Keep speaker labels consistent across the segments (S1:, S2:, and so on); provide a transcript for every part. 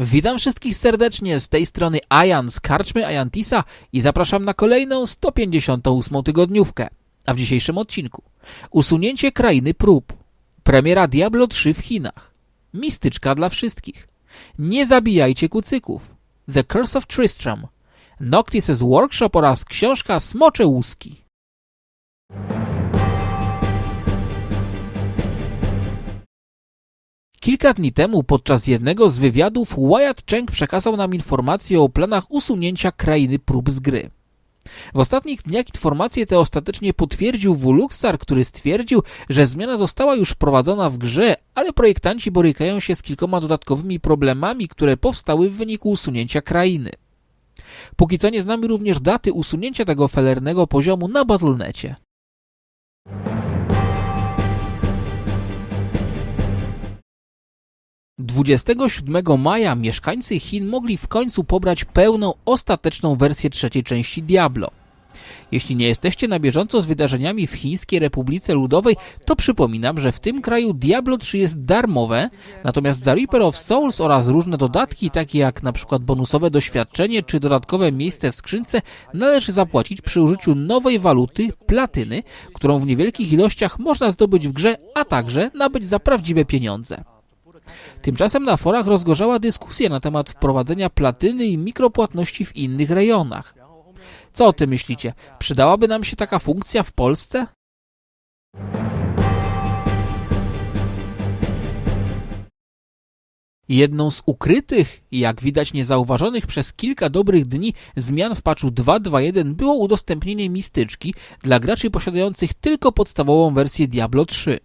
S1: Witam wszystkich serdecznie z tej strony Ajan z Karczmy Ajantisa i zapraszam na kolejną 158 tygodniówkę. A w dzisiejszym odcinku. Usunięcie krainy prób, premiera Diablo 3 w Chinach, mistyczka dla wszystkich, nie zabijajcie kucyków, The Curse of Tristram, Noctis's Workshop oraz książka Smocze Łuski. Kilka dni temu podczas jednego z wywiadów Wyatt Cheng przekazał nam informację o planach usunięcia krainy prób z gry. W ostatnich dniach informacje te ostatecznie potwierdził Wuluxar, który stwierdził, że zmiana została już wprowadzona w grze, ale projektanci borykają się z kilkoma dodatkowymi problemami, które powstały w wyniku usunięcia krainy. Póki co nie znamy również daty usunięcia tego felernego poziomu na Battle.necie. 27 maja mieszkańcy Chin mogli w końcu pobrać pełną, ostateczną wersję trzeciej części Diablo. Jeśli nie jesteście na bieżąco z wydarzeniami w Chińskiej Republice Ludowej, to przypominam, że w tym kraju Diablo 3 jest darmowe, natomiast za Reaper of Souls oraz różne dodatki, takie jak przykład bonusowe doświadczenie czy dodatkowe miejsce w skrzynce, należy zapłacić przy użyciu nowej waluty, platyny, którą w niewielkich ilościach można zdobyć w grze, a także nabyć za prawdziwe pieniądze. Tymczasem na forach rozgorzała dyskusja na temat wprowadzenia platyny i mikropłatności w innych rejonach. Co o tym myślicie? Przydałaby nam się taka funkcja w Polsce? Jedną z ukrytych i jak widać niezauważonych przez kilka dobrych dni zmian w patchu 2.2.1 było udostępnienie mistyczki dla graczy posiadających tylko podstawową wersję Diablo 3.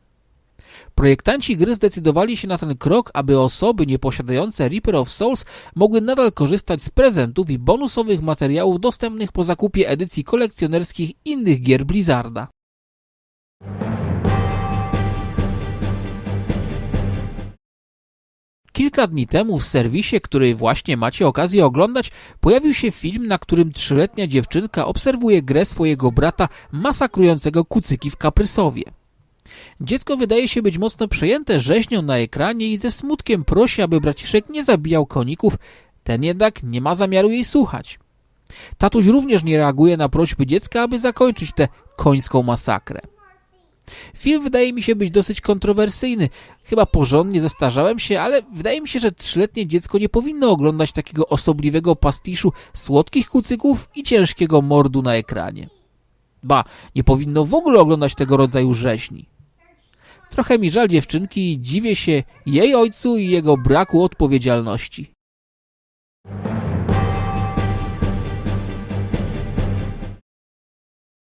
S1: Projektanci gry zdecydowali się na ten krok, aby osoby nieposiadające Reaper of Souls mogły nadal korzystać z prezentów i bonusowych materiałów dostępnych po zakupie edycji kolekcjonerskich innych gier Blizzarda. Kilka dni temu w serwisie, który właśnie macie okazję oglądać, pojawił się film, na którym trzyletnia dziewczynka obserwuje grę swojego brata masakrującego kucyki w Kaprysowie. Dziecko wydaje się być mocno przejęte rzeźnią na ekranie i ze smutkiem prosi, aby braciszek nie zabijał koników, ten jednak nie ma zamiaru jej słuchać. Tatuś również nie reaguje na prośby dziecka, aby zakończyć tę końską masakrę. Film wydaje mi się być dosyć kontrowersyjny. Chyba porządnie zestarzałem się, ale wydaje mi się, że trzyletnie dziecko nie powinno oglądać takiego osobliwego pastiszu słodkich kucyków i ciężkiego mordu na ekranie. Ba, nie powinno w ogóle oglądać tego rodzaju rzeźni. Trochę mi żal dziewczynki i dziwię się jej ojcu i jego braku odpowiedzialności.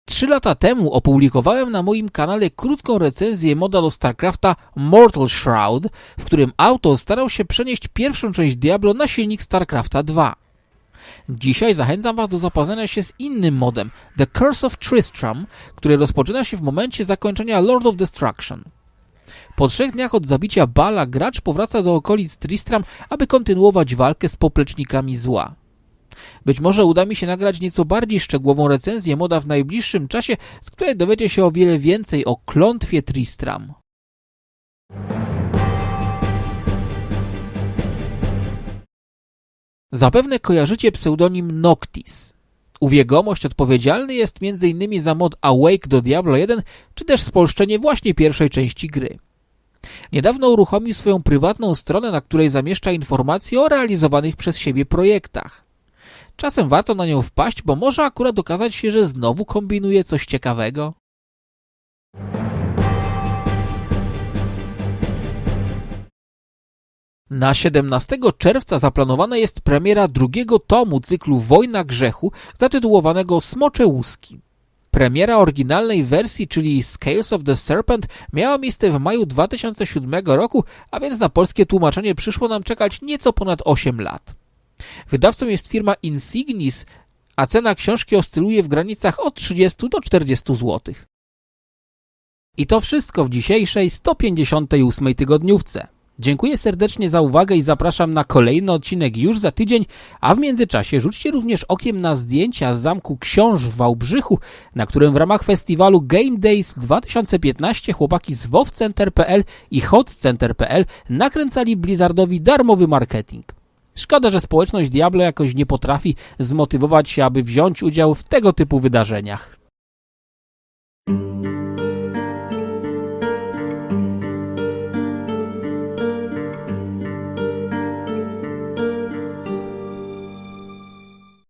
S1: Trzy lata temu opublikowałem na moim kanale krótką recenzję moda do StarCrafta Mortal Shroud, w którym autor starał się przenieść pierwszą część Diablo na silnik StarCrafta 2. Dzisiaj zachęcam Was do zapoznania się z innym modem, The Curse of Tristram, który rozpoczyna się w momencie zakończenia Lord of Destruction. Po trzech dniach od zabicia Bala gracz powraca do okolic Tristram, aby kontynuować walkę z poplecznikami zła. Być może uda mi się nagrać nieco bardziej szczegółową recenzję moda w najbliższym czasie, z której dowiecie się o wiele więcej o klątwie Tristram. Zapewne kojarzycie pseudonim Noctis. Ów jegomość odpowiedzialny jest m.in. za mod Awake do Diablo 1, czy też spolszczenie właśnie pierwszej części gry. Niedawno uruchomił swoją prywatną stronę, na której zamieszcza informacje o realizowanych przez siebie projektach. Czasem warto na nią wpaść, bo może akurat okazać się, że znowu kombinuje coś ciekawego. Na 17 czerwca zaplanowana jest premiera drugiego tomu cyklu Wojna Grzechu, zatytułowanego Smocze Łuski. Premiera oryginalnej wersji, czyli Scales of the Serpent, miała miejsce w maju 2007 roku, a więc na polskie tłumaczenie przyszło nam czekać nieco ponad 8 lat. Wydawcą jest firma Insignis, a cena książki oscyluje w granicach od 30 do 40 zł. I to wszystko w dzisiejszej 158 tygodniówce. Dziękuję serdecznie za uwagę i zapraszam na kolejny odcinek już za tydzień, a w międzyczasie rzućcie również okiem na zdjęcia z zamku Książ w Wałbrzychu, na którym w ramach festiwalu Game Days 2015 chłopaki z WoWcenter.pl i HotCenter.pl nakręcali Blizzardowi darmowy marketing. Szkoda, że społeczność Diablo jakoś nie potrafi zmotywować się, aby wziąć udział w tego typu wydarzeniach.